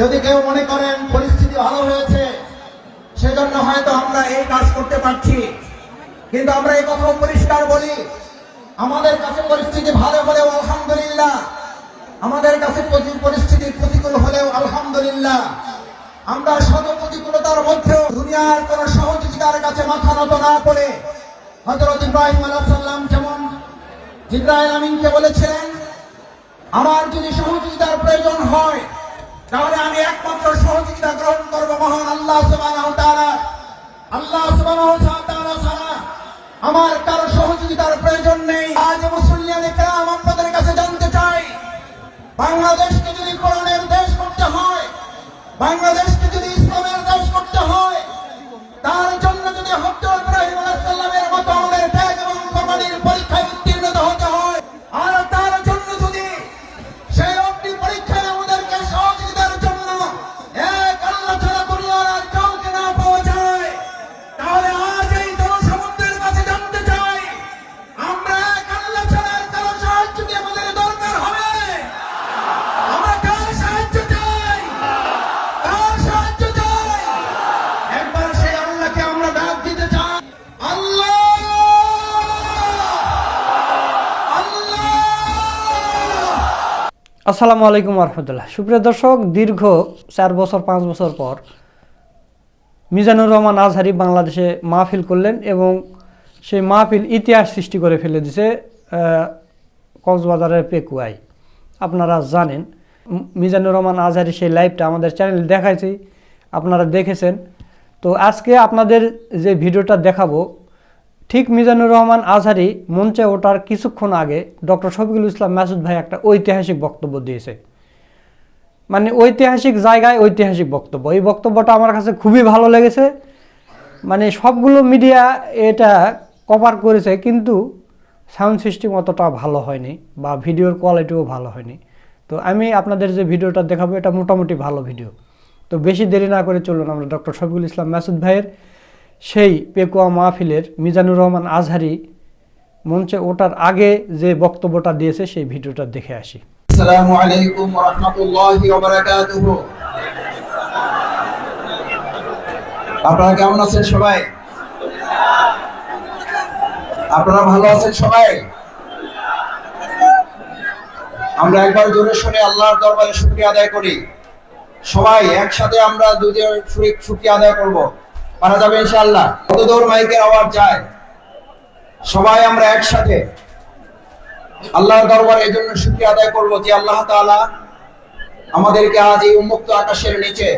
যদি কেউ মনে করেন পরিস্থিতি ভালো হয়েছে, সেজন্য হয়তো আমরা এই কাজ করতে পারছি। কিন্তু আমরা এই কথা পরিষ্কার বলি, আমাদের কাছে পরিস্থিতি ভালো হলেও আলহামদুলিল্লাহ, আমাদের কাছে পরিস্থিতি প্রতিকূল হলেও আলহামদুলিল্লাহ। আমরা শত প্রতিকূলতার মধ্যেও দুনিয়ার কোন সহযোগিতার কাছে মাথা নত না করে হজরত ইব্রাহিম আলাহ সাল্লাম যেমন জিব্রাইল আমিনকে বলেছিলেন, আমার যদি সহযোগিতার প্রয়োজন হয় তাহলে আমি একমাত্র সহযোগিতা গ্রহণ করব মহান আল্লাহ আল্লাহ ছাড়া আমার কারও সহযোগিতার প্রয়োজন নেই। আজ মুসলিয়ান কেরাম আপনাদের কাছে জানতে চাই, বাংলাদেশকে যদি কোরআনের দেশ করতে হয়, বাংলাদেশকে আসসালামু আলাইকুম রহমতুল্লাহ সুপ্রিয় দর্শক, দীর্ঘ চার বছর, পাঁচ বছর পর মিজানুর রহমান আজহারি বাংলাদেশে মাহফিল করলেন এবং সেই মাহফিল ইতিহাস সৃষ্টি করে ফেলে দিছে কক্সবাজারের পেকুয়ায়। আপনারা জানেন, মিজানুর রহমান আজহারি সেই লাইভটা আমাদের চ্যানেলে দেখাইছি, আপনারা দেখেছেন। তো আজকে আপনাদের যে ভিডিওটা দেখাবো ঠিক মিজানুর রহমান আজহারি মঞ্চে ওঠার কিছুক্ষণ আগে ডক্টর শফিকুল ইসলাম মাসুদ ভাই একটা ঐতিহাসিক বক্তব্য দিয়েছে। মানে ঐতিহাসিক জায়গায় ঐতিহাসিক বক্তব্য। এই বক্তব্যটা আমার কাছে খুবই ভালো লেগেছে। মানে সবগুলো মিডিয়া এটা কভার করেছে, কিন্তু সাউন্ড সিস্টেম অতটা ভালো হয়নি বা ভিডিওর কোয়ালিটিও ভালো হয়নি। তো আমি আপনাদের যে ভিডিওটা দেখাবো, এটা মোটামুটি ভালো ভিডিও। তো বেশি দেরি না করে চলুন আমরা ডক্টর শফিকুল ইসলাম মাসুদ ভাইয়ের সেই পেকুয়া মাহফিলের মিজানুর রহমান আজহারি মঞ্চে ওঠার আগে যে বক্তব্যটা দিয়েছে সেই ভিডিওটা দেখে আসি। আপনারা কেমন আছেন সবাই? আপনারা ভালো আছেন সবাই? আমরা একবার জোরে শুনে আল্লাহর দরবারে শুকরিয়া আদায় করি। সবাই একসাথে আমরা দুজন শুকরিয়া আদায় করব। পারা যাবে ইনশাআল্লাহ। কত দূর মাইকের আওয়াজ যায়? সবাই আমরা একসাথে। আল্লাহর দরবারে এই জন্য শুক্রিয়া আদায় করব যে আল্লাহ তাআলা আমাদেরকে আজ এই উন্মুক্ত আকাশের নিচে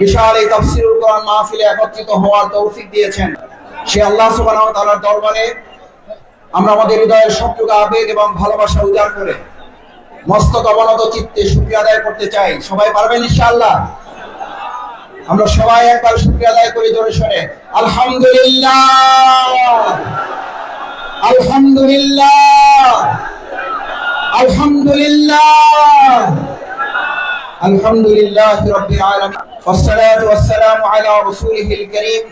বিশাল এই তাফসিরুল কোরআন মাহফিলে একত্রিত হওয়ার তৌফিক দিয়েছেন। সে আল্লাহ সুবহানাহু ওয়া তাআলার দরবারে আমরা আমাদের হৃদয়ের সবটুকু আবেগ এবং ভালোবাসা উজাড় করে মস্তক অবনত চিত্তে শুক্রিয়া আদায় করতে চাই। সবাই পারবেন ইনশাআল্লাহ? আমরা সবাই একবার শুক্রিয়া আদায় করি জোরে শুনে আলহামদুলিল্লাহ আলহামদুলিল্লাহ আলহামদুলিল্লাহ আলহামদুলিল্লাহ রাব্বিল আলামিন والصلاه والسلام على رسوله الكريم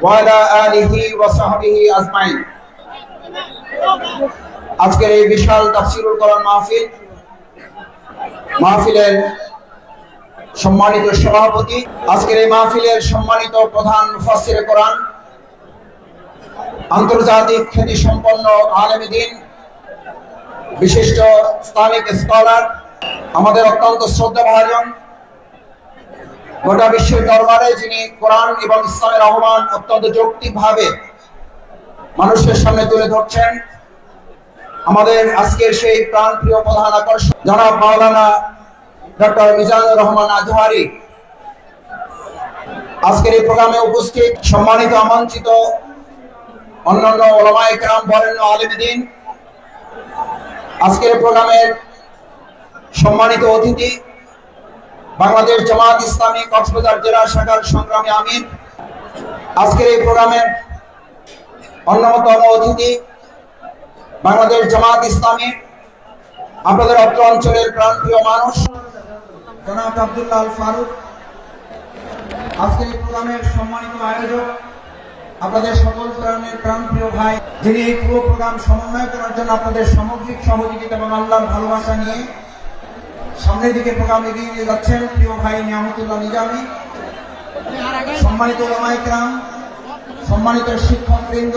وعلى اله وصحبه اجمعين আজকের এই বিশাল তাফসীরুল কোরআন মাহফিল মাহফিলের সম্মানিত সভাপতি, আজকের এই মাহফিলের সম্মানিত প্রধান মুফাসসিরে কোরআন, আন্তর্জাতিক খ্যাতি সম্পন্ন আলেম দিন, বিশিষ্ট ইসলামিক স্কলার, আমাদের অত্যন্ত শ্রদ্ধা ভাজন গোটা বিশ্বের দরবারে যিনি কোরআন এবং ইসলামের আহ্বান অত্যন্ত যৌক্তিকভাবে মানুষের সামনে তুলে ধরছেন, আমাদের আজকের সেই প্রাণপ্রিয় প্রধান আকর্ষণ জনাব মাওলানা ডক্টর মিজানুর রহমান আজহারি। আজকের এই প্রোগ্রামে উপস্থিত সম্মানিত, আমন্ত্রিত অন্যান্য ওলামা একরাম বরেণ্য আলেম দিন আজকের প্রোগ্রামের সম্মানিত অতিথি বাংলাদেশ জামাত ইসলামী কক্সবাজার জেলা শাখার সংগ্রামী আমির। আজকের এই প্রোগ্রামের অন্যতম অতিথি বাংলাদেশ জামাত ইসলামী, আপনাদের অত্র অঞ্চলের প্রাণপ্রিয় মানুষ। জনাব আব্দুল্লাহ আল ফারুক। আজকের এই প্রোগ্রামের সম্মানিত আয়োজক, আপনাদের সকল প্রাণের প্রাণপ্রিয় ভাই, যিনি এই পুরো প্রোগ্রাম সমন্বয় করার জন্য আপনাদের সামগ্রিক সহযোগিতা এবং আল্লাহর ভালোবাসা নিয়ে সামনের দিকে প্রোগ্রাম এগিয়ে নিয়ে যাচ্ছেন, প্রিয় ভাই নিয়ামতুল্লাহ নিজামী, সম্মানিত ওলামাইকরাম সম্মানিত শিক্ষক বৃন্দ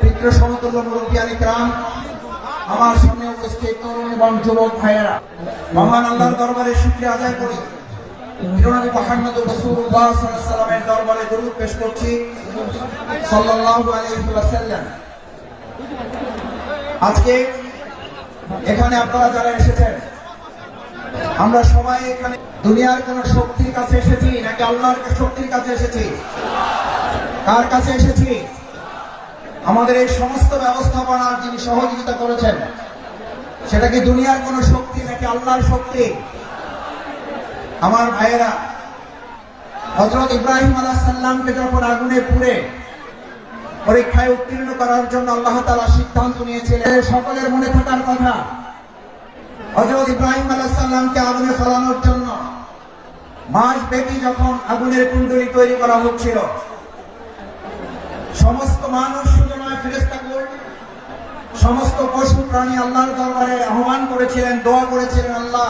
পিতৃ সমতুল্য মুরব্বিয়ান ইকরাম আমার সামনে উপস্থিত তরুণ এবং যুবক ভাইয়েরা, মহান আল্লাহর দরবারে শুক্রিয়া আদায় করি। আমরা সবাই এখানে দুনিয়ার কোন শক্তির কাছে এসেছি নাকি আল্লাহর শক্তির কাছে এসেছি? কার কাছে এসেছি? আমাদের এই সমস্ত ব্যবস্থাপনার যিনি সহযোগিতা করেছেন, সেটা কি দুনিয়ার কোন শক্তি নাকি আল্লাহর শক্তি? আমার ভাইয়েরা হজরত ইব্রাহিম আলাহ সাল্লামকে যখন আগুনে পুড়ে পরীক্ষায় উত্তীর্ণ করার জন্য আল্লাহ তালা সিদ্ধান্ত নিয়েছিলেন, সকলের মনে থাকার কথা হজরত ইব্রাহিম আলাহ সাল্লামকে আগুনে ফেলানোর জন্য মাস ব্যাপী যখন আগুনের কুণ্ডলী তৈরি করা হচ্ছিল, সমস্ত মানুষ সমস্ত পশু প্রাণী আল্লাহর দরবারে আহ্বান করেছিলেন, দোয়া করেছিলেন আল্লাহ।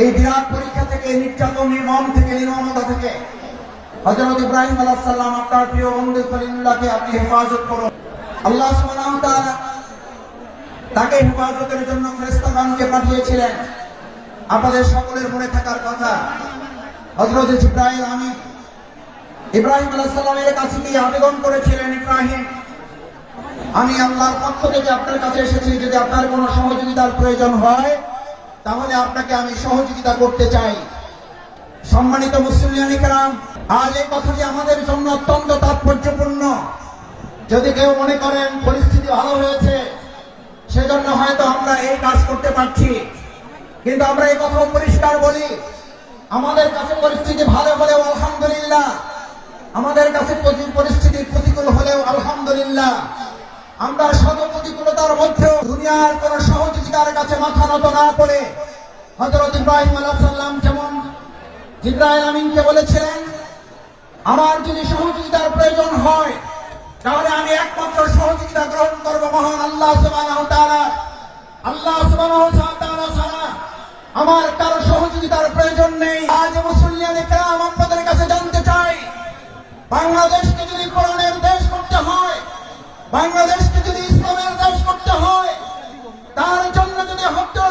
এই বিরাট পরীক্ষা থেকে নির্যাতন, নির্মম থেকে, নির্মমতা থেকে হজরত ইব্রাহিম আলাহ সাল্লাম আপনার প্রিয় বন্ধু খলিলুল্লাহকে আপনি হেফাজত করুন। আল্লাহ তাকে হেফাজতের জন্য ফেরেশতাগণকে পাঠিয়েছিলেন। আপনাদের সকলের মনে থাকার কথা, হযরত ইব্রাহিম, আমি ইব্রাহিম আলাইহিস সালামের কাছে গিয়ে আবেদন করেছিলেন, ইব্রাহিম আমি আল্লাহর পক্ষ থেকে আপনার কাছে এসেছি, যদি আপনার কোনো সহযোগিতার প্রয়োজন হয়, তাহলে আপনাকে আমি সহযোগিতা করতে চাই। সম্মানিত মুসলিম আজ এই কথাটি আমাদের জন্য অত্যন্ত তাৎপর্যপূর্ণ। যদি কেউ মনে করেন পরিস্থিতি ভালো হয়েছে, সেজন্য হয়তো আমরা এই কাজ করতে পারছি। কিন্তু আমরা এই কথা পরিষ্কার বলি, আমাদের কাছে পরিস্থিতি ভালো হলেও আলহামদুলিল্লাহ, আমাদের কাছে পরিস্থিতি প্রতিকূল হলেও আলহামদুলিল্লাহ। আমরা শত প্রতিকূলতার মধ্যেও দুনিয়ার কোন সহযোগিতার কাছে মাথা নত না করে হজরত ইব্রাহিম আলাহ সাল্লাম যেমন জিব্রাইল আমিনকে বলেছিলেন, আমার যদি সহযোগিতার প্রয়োজন হয়, তাহলে আমি একমাত্র সহযোগিতা গ্রহণ করব মহান আল্লাহ সুবহানাহু আল্লাহ সুবহানাহু ছাড়া আমার কারও সহযোগিতার প্রয়োজন নেই। আজ মুসলিয়ানে কেরাম আপনাদের কাছে জানতে চাই বাংলাদেশকে বাংলাদেশকে যদি ইসলামের দেশ করতে হয় তার জন্য যদি হত্যা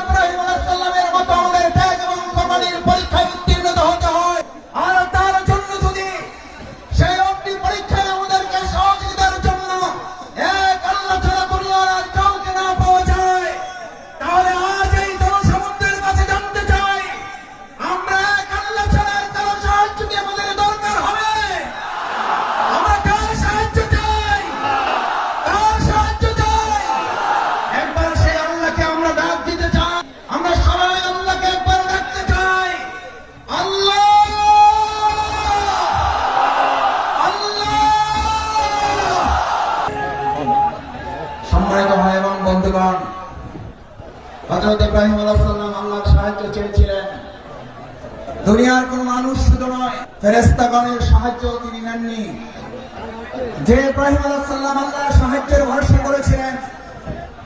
আলাইহিস সালাম আল্লাহর সাহায্যের ভরসা করেছিলেন।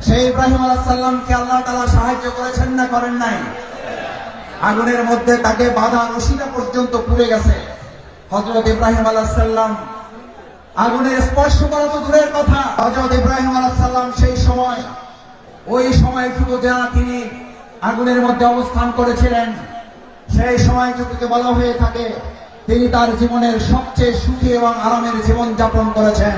সেই ইব্রাহিম আলাইহিস সালামকে আল্লাহ তাআলা সাহায্য করেছেন না করেন নাই? আগুনের মধ্যে তাকে বাধা রশিদা পর্যন্ত পুড়ে গেছে। হযরত ইব্রাহিম আলাইহিস সালাম আগুনের স্পর্শ করা তো দূরের কথা। হযরত ইব্রাহিম আলাইহিস সালাম সেই সময়, ওই সময়টুকু যারা তিনি আগুনের মধ্যে অবস্থান করেছিলেন, সেই সময়টুকুকে বলা হয়ে থাকে, তিনি তার জীবনের সবচেয়ে সুখী এবং আরামের জীবন যাপন করেছেন।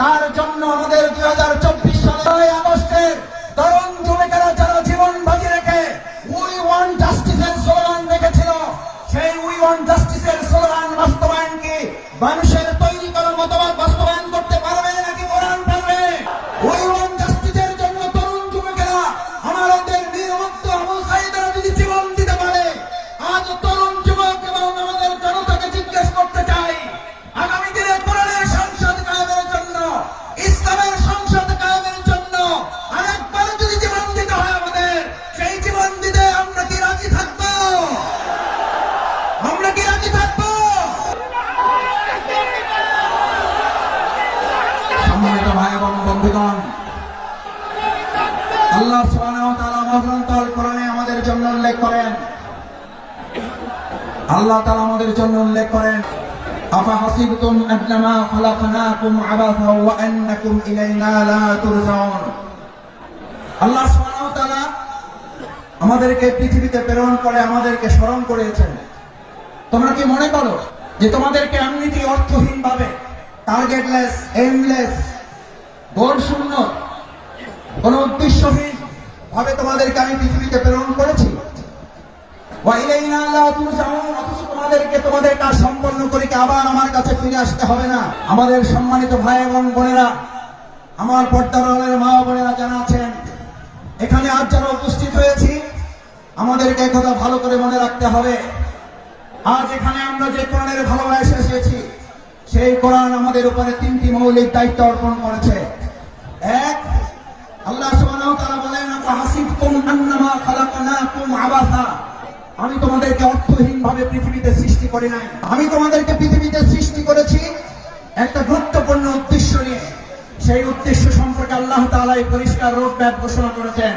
তার জন্য আমাদের দুই হাজার চব্বিশ সালে আগস্টের তরুণ যুবকেরা যারা জীবন বাজি রেখে উই ওয়ান জাস্টিসের স্লোগান রেখেছিল সেই উই ওয়ান জাস্টিসের স্লোগান বাস্তবায়ন কি? মানুষের তৈরি করা মতবাদ আন্নামা খালাকনাকুম আবাথা ওয়া আন্নাকুম ইলাইনা লা তুরজাউন। আল্লাহ সুবহানাহু তাআলা আমাদেরকে পৃথিবীতে প্রেরণ করে, আমাদেরকে স্মরণ করেছেন তোমরা কি মনে করো যে তোমাদেরকে এমনিতেই অর্থহীন ভাবে টার্গেটলেস এমলেস গোল শূন্য কোন উদ্দেশ্যহীন ভাবে তোমাদেরকে আমি পৃথিবীতে প্রেরণ করেছি? ওয়াইলাইনা লা তুরজাউন অথচ তোমাদেরকে তোমাদের কাজ সম্পন্ন করে আবার আমার কাছে ফিরে আসতে হবে না? আমাদের সম্মানিত ভাই এবং বোনেরা, আমার পর্দার আড়ালের মা বোনেরা জানা আছেন, এখানে আজ যারা উপস্থিত হয়েছি, আমাদেরকে কথা ভালো করে মনে রাখতে হবে। আজ এখানে আমরা যে কোরআনের ভালোবাসা এসেছি, সেই কোরআন আমাদের উপরে তিনটি মৌলিক দায়িত্ব অর্পণ করেছে। এক, আল্লাহ সুবহানাহু ওয়া তাআলা বলেন, আফাহাসিবতুম আন্নামা খালাকনাকুম আবাসা। আমি তোমাদেরকে অর্থহীন ভাবে পৃথিবীতে সৃষ্টি করি নাই। আমি তোমাদেরকে পৃথিবীতে সৃষ্টি করেছি একটা গুরুত্বপূর্ণ উদ্দেশ্য নিয়ে। সেই উদ্দেশ্য সম্পর্কে আল্লাহ তাআলা এই পরিষ্কার রোড ম্যাপ ঘোষণা করেছেন।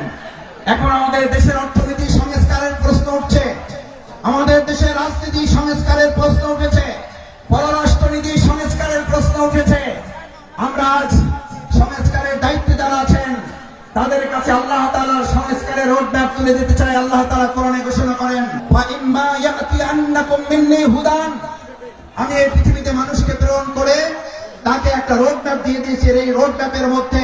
এখন আমাদের দেশের অর্থনীতি সংস্কারের প্রশ্ন উঠছে। আমাদের দেশের রাজনীতি সংস্কারের প্রশ্ন উঠেছে। পররাষ্ট্রনীতি সংস্কারের প্রশ্ন উঠেছে। আমরা আজ সংস্কারের দায়িত্বে যারা আছেন তাদের কাছে আল্লাহ তাআলার সংস্কারের রোড ম্যাপ তুলে দিতে চাই আল্লাহ তাআলা কোরআনে ঘোষণা করেন আমি এই পৃথিবীতে মানুষকে প্রেরণ করে তাকে একটা রোড ম্যাপ দিয়ে দিয়েছি এই রোড ম্যাপের মধ্যে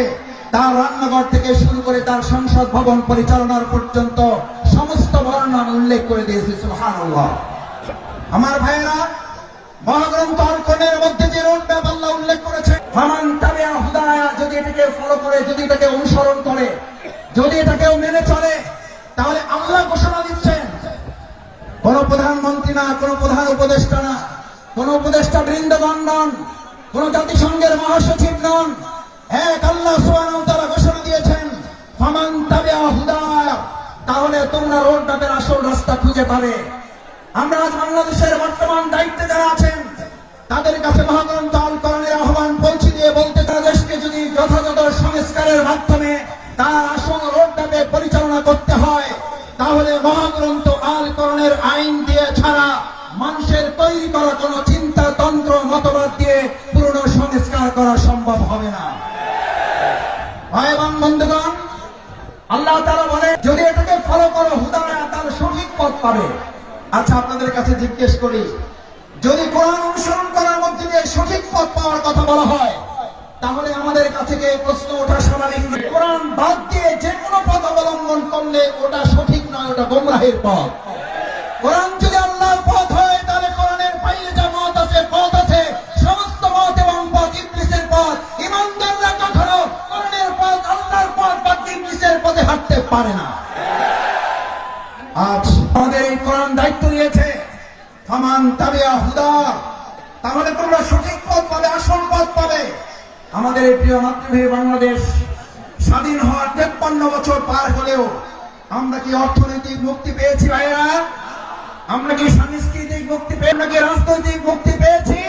তার রান্নাঘর থেকে শুরু করে তার সংসদ ভবন পরিচালনার পর্যন্ত সমস্ত বর্ণনা উল্লেখ করে দিয়েছি, সুবহানাল্লাহ। আমার ভাইয়েরা, মহাগ্রন্থ অর্কনের মধ্যে যে রোড ম্যাপ আল্লাহ উল্লেখ করেছে যদি এটাকে ফলো করে, যদি এটাকে অনুসরণ করে, যদি এটাকেও মেনে চলে, তাহলে আল্লাহ ঘোষণা দিচ্ছেন। কোন প্রধানমন্ত্রী না, কোন প্রধান উপদেষ্টা না, কোন উপদেষ্টা বৃন্দগণ নন, কোন জাতিসংঘের মহাসচিব নন। এক আল্লাহ সুবহানাহু তাআলা ঘোষণা দিয়েছেন, ফামান তাবিআ হুদায়া, তাহলে তোমরা রোড ম্যাপের আসল রাস্তা খুঁজে পাবে। আমরা আজ বাংলাদেশের বর্তমান দায়িত্বে যারা আছেন, তাদের কাছে মহাগ্রন্থ আল জিজ্ঞেস করি মাতৃভূমি বাংলাদেশ স্বাধীন হওয়ার তেপ্পান্ন বছর পার হলেও আমরা কি অর্থনৈতিক মুক্তি পেয়েছি ভাইয়েরা? আমরা কি সাংস্কৃতিক মুক্তি পেয়ে আমরা কি রাজনৈতিক মুক্তি পেয়েছি?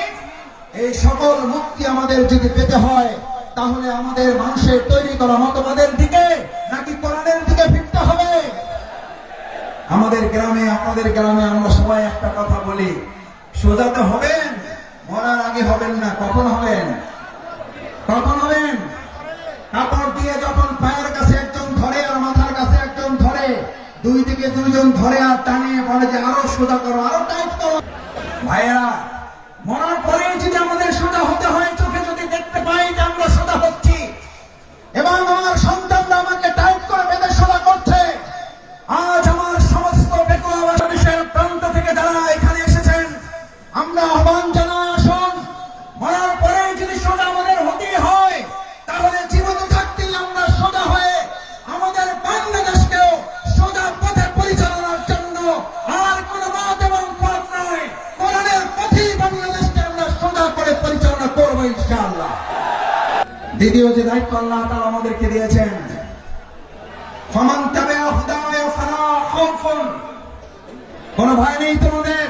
এই সকল মুক্তি আমাদের যদি পেতে হয়, তাহলে আমাদের মানুষের তৈরি করা মতবাদের দিকে নাকি কোরআনের দিকে ফিরতে হবে? আমাদের গ্রামে, আপনাদের গ্রামে আমরা সবাই একটা কথা বলি সোজাতে হবেন, মরার আগে হবেন না, কখন হবেন? কখন দুই থেকে দুইজন ধরে আর টানে, বলে যে আরও সোজা করো, আরও টাইট করো। ভাইয়েরা মরার পরে যদি আমাদের সোজা হতে হয় দ্বিতীয় যে দায়িত্ব আল্লাহ তাআলা আমাদেরকে দিয়েছেন ফামান তাবিআ কোন ভয় নেই তোমাদের।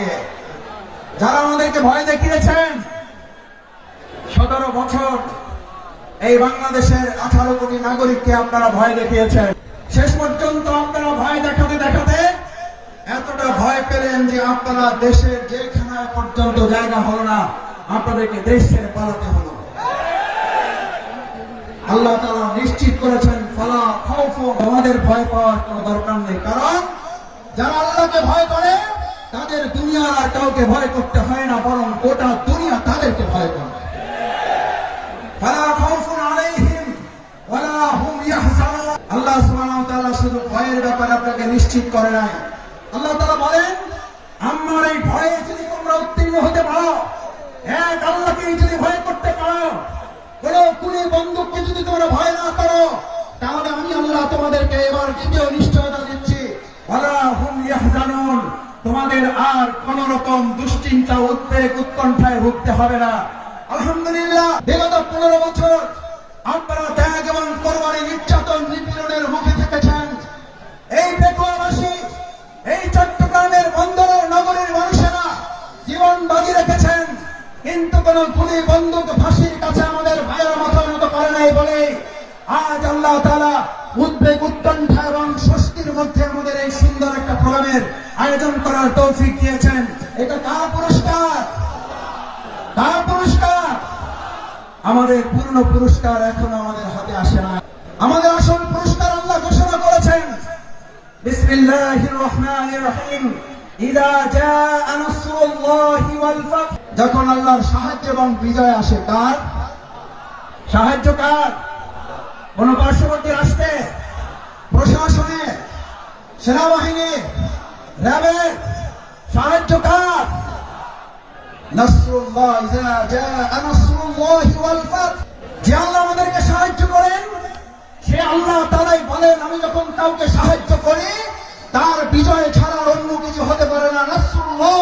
দেখাবার যারা আমাদেরকে ভয় দেখিয়েছেন, সতেরো বছর এই বাংলাদেশের আঠারো কোটি নাগরিককে আপনারা ভয় দেখিয়েছেন। শেষ পর্যন্ত আপনারা ভয় দেখাতে দেখাতে এতটা ভয় পেলেন যে আপনারা দেশের জেলখানায় পর্যন্ত জায়গা হলো না, আপনাদেরকে দেশ ছেড়ে পালাতে হলো। আল্লাহ তাআলা নিশ্চিত করেছেন, ফালা খাউফু আমাদের ভয় পাওয়ার কোনো দরকার নেই। কারণ যারা আল্লাহকে ভয় করে তাদের দুনিয়ার আর কাউকে ভয় করতে হয় না, বরং গোটা দুনিয়া তাদেরকে ভয় করে। ভয়ের ব্যাপারে আপনাকে নিশ্চিত করে নাই। আল্লাহ বলেন, আমার এই ভয়ে যদি তোমরা উত্তীর্ণ হতে পারো, এক আল্লাহকে যদি ভয় করতে পারো কুলি বন্দুককে যদি তোমরা ভয় না করো, তাহলে আমি আল্লাহ তোমাদেরকে এবার দ্বিতীয় নিশ্চয়তা দিচ্ছি। ওয়ালা হুম ইয়াহজানুন। তোমাদের আর কোন রকম দুশ্চিন্তা, উদ্বেগ উৎকণ্ঠায় ভুগতে হবে না। আলহামদুলিল্লাহ বিগত পনেরো বছর আপনারা ত্যাগ এবং কোরবানি নির্যাতন নিপীড়নের মুখে থেকেছেন। এই পেকুয়াবাসী, এই চট্টগ্রামের বন্দরের নগরীর মানুষেরা জীবন বাজি রেখেছেন, কিন্তু কোন গুলি, বন্দুক, ফাঁসির কাছে আমাদের ভাইয়ের মাথা মতো করে নাই বলে আজ আল্লাহ তাআলা উদ্বেগ উৎকণ্ঠা এবং স্বস্তির মধ্যে আমাদের এই সুন্দর একটা প্রোগ্রামের আয়োজন করার তৌফিক দিয়েছেন। এটা কার পুরস্কার? কার পুরস্কার? আমাদের পূর্ণ পুরস্কার এখনও আমাদের হাতে আসে না। আমাদের আসল পুরস্কার আল্লাহ ঘোষণা করেছেন। বিসমিল্লাহির রহমানির রহিম। ইদা জাআ নাসরুল্লাহি ওয়াল ফাত যখন আল্লাহর সাহায্য এবং বিজয় আসে কার? সাহায্য কার? কোন পার্শ্ববর্তী রাষ্ট্রে, প্রশাসনে, সেনাবাহিনী র্যাবের সাহায্য কার যে আল্লাহ আমাদেরকে সাহায্য করেন, সে আল্লাহ তাআলাই বলেন, আমি যখন কাউকে সাহায্য করি, তার বিজয় ছাড়া অন্য কিছু হতে পারে না। নাসরুল্লাহ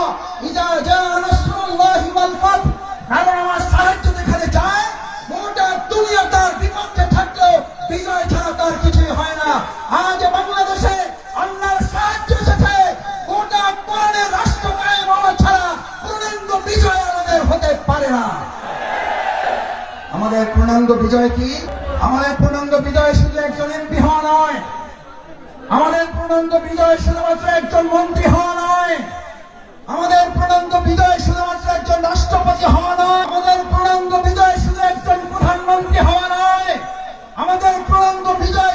আজ বাংলাদেশে আল্লাহর সাহায্য এসেছে। গোটা কোরআনের রাষ্ট্র কায়েম হওয়া ছাড়া পূর্ণাঙ্গ বিজয় আমাদের হতে পারে না। আমাদের পূর্ণাঙ্গ বিজয় কি? আমাদের পূর্ণাঙ্গ বিজয় শুধু একজন এমপি হওয়া নয়। আমাদের পূর্ণাঙ্গ বিজয় শুধুমাত্র একজন মন্ত্রী হওয়া নয়। আমাদের পূর্ণাঙ্গ বিজয় শুধুমাত্র একজন রাষ্ট্রপতি হওয়া নয়। আমাদের পূর্ণাঙ্গ বিজয় শুধু একজন প্রধানমন্ত্রী হওয়া নয়। আমাদের পূর্ণাঙ্গ বিজয়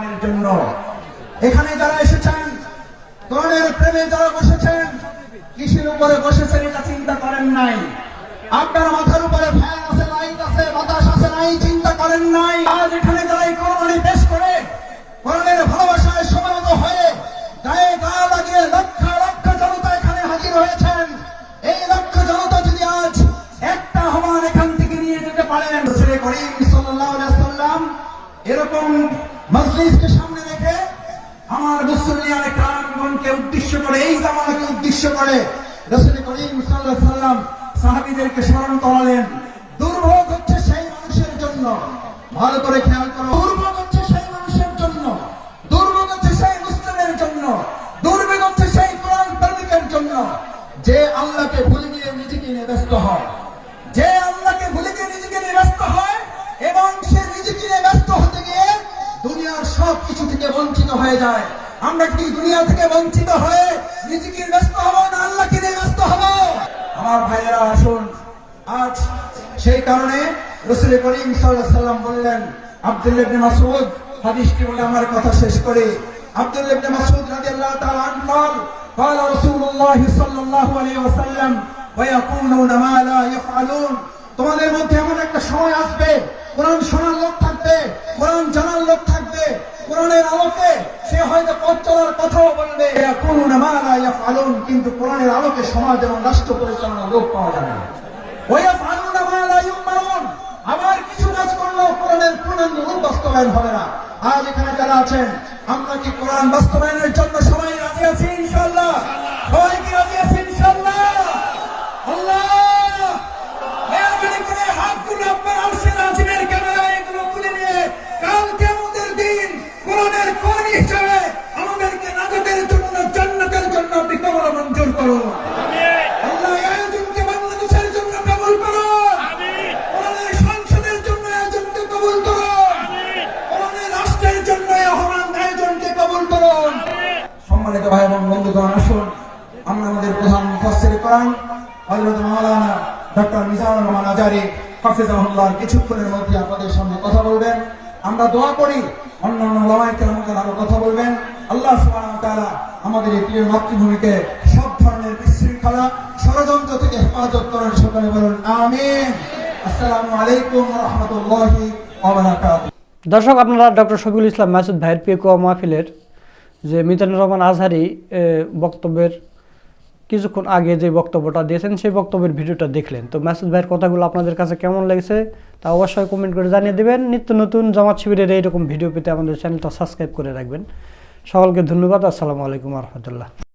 বিনির্মাণের জন্য। এখানে যারা এসেছেন কোরআনের প্রেমে যারা বসেছেন কৃষির উপরে বসেছেন, এটা চিন্তা করেন নাই। আপনার মাথার উপরে ফ্যান আছে, লাইট আছে, বাতাস আছে, নাই, চিন্তা করেন নাই। আজ সব কিছু থেকে বঞ্চিত হয়ে যায় আমরা কি দুনিয়া থেকে বঞ্চিত হয়ে নিজেকে ব্যস্ত হব না আল্লাহকে নিয়ে ব্যস্ত হব আমার ভাইয়েরা আসুন আজ সেই কারণে রসুল করিম সাল্লাল্লাহু আলাইহি সাল্লাম বললেন আব্দুল্লাহ ইবনে মাসউদ হাদিসটি বলে আমার কথা শেষ করে আব্দুল্লাহ ইবনে মাসউদ রাদিয়াল্লাহু তাআলা আনহু قال قال رسول الله صلى الله عليه وسلم ويقولون ما لا يفعلون তোমাদের মধ্যে এমন একটা সময় আসবে কোরআন শোনার লোক থাকবে, কোরআন জানার লোক থাকবে, কোরআনের আলোকে সে হয়তো পথ চলার কথাও বলবে। ইয়াফআলুন, কিন্তু কোরআনের আলোকে সমাজ এবং রাষ্ট্র পরিচালনার লোক পাওয়া যাবে না। ওয়াইয়াফআলুনা মা লা আবার কিছু কাজ করলেও কোরআনের পূর্ণাঙ্গ রূপ বাস্তবায়ন হবে না। আজ এখানে যারা আছেন, আমরা কি কোরআন বাস্তবায়নের জন্য সবাই রাজি আছি ইনশাআল্লাহ? হাফিজাহুল্লাহ কিছুক্ষণের মধ্যে আপনাদের সামনে কথা বলবেন। আমরা দোয়া করি, অন্যান্য ওলামায়ে কেরামকে আরও কথা বলবেন। আল্লাহ তাআলা আমাদের এই প্রিয় মাতৃভূমিকে সব ধরনের বিশৃঙ্খলা, ষড়যন্ত্র থেকে হেফাজত করেন, সকলে বলুন, আমিন। আসসালামু আলাইকুম রাহমাতুল্লাহি দর্শক, আপনারা ডক্টর শফিকুল ইসলাম মাসুদ ভাইয়ের পিকুয়া মাহফিলের যে মিজানুর রহমান আজহারি বক্তব্যের কিছুক্ষণ আগে যে বক্তব্যটা দিয়েছেন, সেই বক্তব্যের ভিডিওটা দেখলেন। তো মেসেজ ভাইয়ের কথাগুলো আপনাদের কাছে কেমন লেগেছে তা অবশ্যই কমেন্ট করে জানিয়ে দেবেন। নিত্য নতুন জামাত শিবিরের এইরকম ভিডিও পেতে আমাদের চ্যানেলটা সাবস্ক্রাইব করে রাখবেন। সকলকে ধন্যবাদ। আসসালামু আলাইকুম রহমতুল্লাহ।